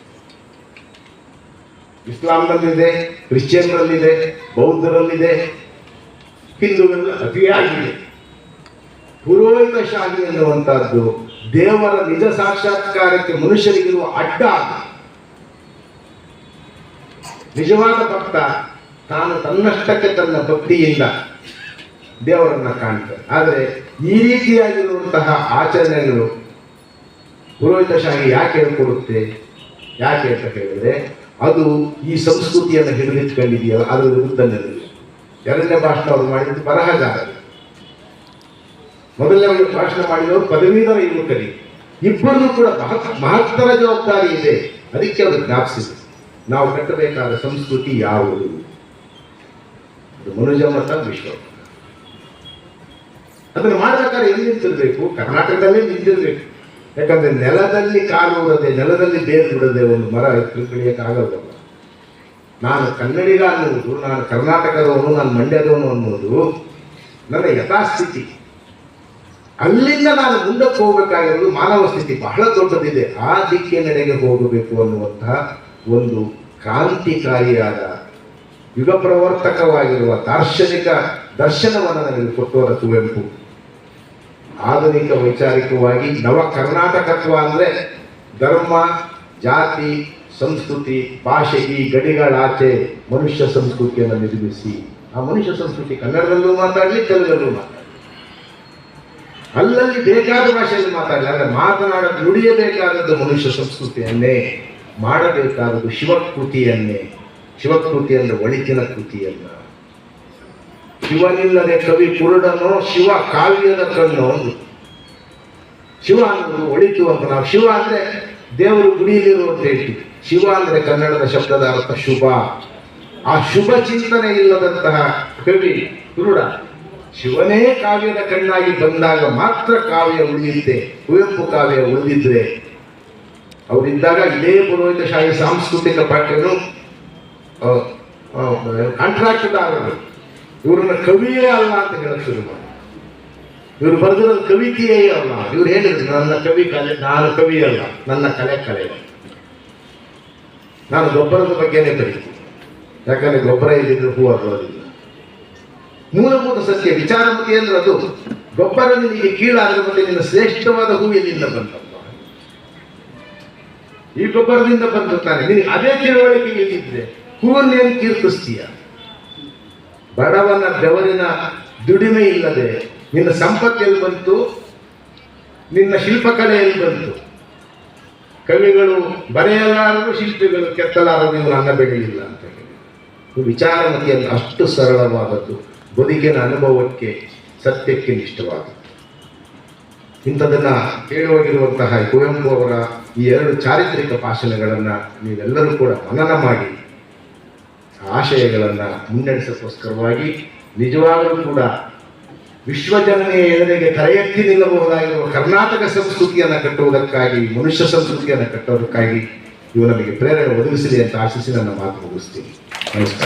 ಇಸ್ಲಾಂನಲ್ಲಿದೆ ಕ್ರಿಶ್ಚಿಯನ್ನರಲ್ಲಿದೆ ಬೌದ್ಧರಲ್ಲಿದೆ ಹಿಂದೂಗಳಲ್ಲಿ ಅತಿಯಾಗಿದೆ. ಪುರೋಹಿತ ಶಾಹಿ ಎನ್ನುವಂತಹದ್ದು ದೇವರ ನಿಜ ಸಾಕ್ಷಾತ್ಕಾರಕ್ಕೆ ಮನುಷ್ಯರಿಗಿರುವ ಅಡ್ಡ ನಿಜವಾದ ಭಕ್ತ ತಾನು ತನ್ನಷ್ಟಕ್ಕೆ ತನ್ನ ಭಕ್ತಿಯಿಂದ ದೇವರನ್ನ ಕಾಣ್ತಾರೆ ಆದರೆ ಈ ರೀತಿಯಾಗಿರುವಂತಹ ಆಚರಣೆಗಳು ಪುರೋಹಿತಶಾಹಿ ಯಾಕೆ ಹೇಳ್ಕೊಡುತ್ತೆ? ಯಾಕೆ ಅಂತ ಹೇಳಿದ್ರೆ ಅದು ಈ ಸಂಸ್ಕೃತಿಯನ್ನು ಹಿಡಿದಿಟ್ಕೊಂಡಿದೆಯಲ್ಲ, ಅದರ ವಿರುದ್ಧ ಎರಡನೇ ಭಾಷಣ ಅವರು ಮಾಡಿದ್ದು ಬರಹಗಾರರು. ಮೊದಲನೇ ಭಾಷಣ ಮಾಡಿದವರು ಪದವೀಧರ ಯುವಕರಿಗೆ ಇಬ್ಬರಿಗೂ ಕೂಡ ಮಹತ್, ಮಹತ್ತರ ಜವಾಬ್ದಾರಿ ಇದೆ. ಅದಕ್ಕೆ ಅವರು ಜ್ಞಾಪಿಸಿದ್ರು. ನಾವು ಕಟ್ಟಬೇಕಾದ ಸಂಸ್ಕೃತಿ ಯಾವುದು ಮನುಜ ಮತ ವಿಶ್ವ ಅದನ್ನು ಮಾಡಬೇಕಾದ್ರೆ ಎಲ್ಲಿ ನಿಂತಿರಬೇಕು? ಕರ್ನಾಟಕದಲ್ಲೇ ನಿಂತಿರಬೇಕು. ಯಾಕಂದ್ರೆ ನೆಲದಲ್ಲಿ ಕಾಲು ಉರದೆ ನೆಲದಲ್ಲಿ ಬೇರು ಬಿಡದೆ ಒಂದು ಮರ ತಿಳ್ಕೊಳ್ಳಿಯಕ್ಕಾಗಲ್ಲ ನಾನು ಕನ್ನಡಿಗ ಅನ್ನುವುದು, ನಾನು ಕರ್ನಾಟಕದವನು, ನಾನು ಮಂಡ್ಯದವನು ಅನ್ನೋದು ನನ್ನ ಯಥಾಸ್ಥಿತಿ. ಅಲ್ಲಿಂದ ನಾನು ಮುಂದಕ್ಕೆ ಹೋಗಬೇಕಾಗಿರೋದು ಮಾನವ ಸ್ಥಿತಿ ಬಹಳ ದೊಡ್ಡದಿದೆ. ಆ ದಿಕ್ಕಿನೆಡೆಗೆ ಹೋಗಬೇಕು ಅನ್ನುವಂತಹ ಒಂದು ಕ್ರಾಂತಿಕಾರಿಯಾದ ಯುಗ ಪ್ರವರ್ತಕವಾಗಿರುವ ದಾರ್ಶನಿಕ ದರ್ಶನವನ್ನು ನನಗೆ ಕೊಟ್ಟವರ ಕುವೆಂಪು ಆಧುನಿಕ ವೈಚಾರಿಕವಾಗಿ ನವ ಕರ್ನಾಟಕತ್ವ ಅಂದರೆ ಧರ್ಮ, ಜಾತಿ, ಸಂಸ್ಕೃತಿ, ಭಾಷೆ ಈ ಗಡಿಗಳಾಚೆ ಮನುಷ್ಯ ಸಂಸ್ಕೃತಿಯನ್ನು ನಿರ್ಮಿಸಿ. ಆ ಮನುಷ್ಯ ಸಂಸ್ಕೃತಿ ಕನ್ನಡದಲ್ಲೂ ಮಾತಾಡಲಿ ತೆಲುಗಲ್ಲೂ ಮಾತಾಡಲಿ. ಅಲ್ಲಲ್ಲಿ ಬೇಕಾದ ಭಾಷೆಯಲ್ಲಿ ಮಾತಾಡಲಿ, ಆದರೆ ಮಾತನಾಡಲು ನುಡಿಯಬೇಕಾದದ್ದು ಮನುಷ್ಯ ಸಂಸ್ಕೃತಿಯನ್ನೇ, ಮಾಡಬೇಕಾದದ್ದು ಶಿವಕೃತಿಯನ್ನೇ. ಶಿವಕೃತಿ ಅಂದರೆ ಒಳಿತಿನ ಕೃತಿಯನ್ನ. ಶಿವನಿಲ್ಲದೆ ಕವಿ ಕುರುಡನೋ, ಶಿವ ಕಾವ್ಯದ ಕಣ್ಣು. ಶಿವ ಅನ್ನೋದು ಒಳಿತು ಅಂತ ನಾವು, ಶಿವ ಅಂದರೆ ದೇವರು ಗುಡಿಯಲ್ಲಿರು ಅಂತ ಶಿವ ಅಂದರೆ ಕನ್ನಡದ ಶಬ್ದದ ಅರ್ಥ ಶುಭ. ಆ ಶುಭ ಚಿಂತನೆ ಇಲ್ಲದಂತಹ ಕವಿ ಕುರುಡ. ಶಿವನೇ ಕಾವ್ಯದ ಕಣ್ಣಾಗಿ ಬಂದಾಗ ಮಾತ್ರ ಕಾವ್ಯ ಉಳಿಯುತ್ತೆ. ಕುವೆಂಪು ಕಾವ್ಯ ಉಳಿದಿದ್ರೆ ಅವರಿದ್ದಾಗ ಇದೇ ಪುರೋಹಿತಶಾಹಿ ಸಾಂಸ್ಕೃತಿಕ ಪಾಠ್ಯನು ಕಾಂಟ್ರಾಕ್ಟ್ದಾರರು ಇವ್ರನ್ನ ಕವಿಯೇ ಅಲ್ಲ ಅಂತ ಹೇಳಕ್ ಶುರು ಮಾಡಿ. ಇವರು ಬರೆದಿರೋದು ಕವಿತೆಯೇ ಅಲ್ಲ. ಇವ್ರು ಹೇಳಿದ್ರು, ನನ್ನ ಕವಿ ಕಲೆ, ನಾನು ಕವಿ ಅಲ್ಲ, ನನ್ನ ಕಲೆ ಕಲೆ. ನಾನು ಗೊಬ್ಬರದ ಬಗ್ಗೆನೇ ಬರೀತೀನಿ ಯಾಕಂದ್ರೆ ಗೊಬ್ಬರ ಇಲ್ಲಿದ್ರೆ ಹೂವು ಅರೋದಿಲ್ಲ ಮೂಲಭೂತ ಸತ್ಯ ವಿಚಾರಮತಿ ಅಂದ್ರೆ ಅದು ಗೊಬ್ಬರ ನಿನಗೆ ಕೀಳಾದ ನಿನ್ನ ಶ್ರೇಷ್ಠವಾದ ಹೂವಿನಿಂದ ಬಂತಪ್ಪ ಈ ಗೊಬ್ಬರದಿಂದ ಬಂತು ತಾನೆ ನಿನಗೆ ಅದೇ ತಿಳುವಳಿಕೆ ಇಲ್ಲಿದ್ರೆ ಹೂವನ್ನೇನು ಕೀರ್ತಿಸ್ತೀಯ? ಬಡವನ ಬೆವರಿನ ದುಡಿಮೆ ಇಲ್ಲದೆ ನಿನ್ನ ಸಂಪತ್ತು ಎಲ್ಲಿ ಬಂತು, ನಿನ್ನ ಶಿಲ್ಪಕಲೆ ಎಲ್ಲಿ ಬಂತು. ಕವಿಗಳು ಬರೆಯಲಾರರು, ಶಿಲ್ಪಿಗಳು ಕೆತ್ತಲಾರರು ಇವರು ಅನ್ನ ಬೆಳೆಯಿಲ್ಲ ಅಂತ ಹೇಳಿ. ವಿಚಾರಮತಿಯಲ್ಲಿ ಅಷ್ಟು ಸರಳವಾದದ್ದು. ಬದುಕಿನ ಅನುಭವಕ್ಕೆ ಸತ್ಯಕ್ಕೆ ನಿಷ್ಠವಾದ. ಇಂಥದನ್ನ ಹೇಳುವಾಗಿರುವಂತಹ ಕುವೆಂಪು ಅವರ ಈ ಎರಡು ಚಾರಿತ್ರಿಕ ಭಾಷಣಗಳನ್ನು ನೀವೆಲ್ಲರೂ ಕೂಡ ಮನನ ಮಾಡಿ, ಆಶಯಗಳನ್ನು ಮುನ್ನಡೆಸೋಕ್ಕೋಸ್ಕರವಾಗಿ ನಿಜವಾಗಲೂ ಕೂಡ ವಿಶ್ವಜನನೆಯ ಎದುರಿಗೆ ಎತ್ತಿ ನಿಲ್ಲಬಹುದಾಗಿರುವ ಕರ್ನಾಟಕ ಸಂಸ್ಕೃತಿಯನ್ನು ಕಟ್ಟುವುದಕ್ಕಾಗಿ, ಮನುಷ್ಯ ಸಂಸ್ಕೃತಿಯನ್ನು ಕಟ್ಟುವುದಕ್ಕಾಗಿ ಇವು ನಮಗೆ ಪ್ರೇರಣೆ ಒದಗಿಸಲಿ ಅಂತ ಆಶಿಸಿ ನನ್ನ ಮಾತು ಮುಗಿಸ್ತೀನಿ. ನಮಸ್ಕಾರ.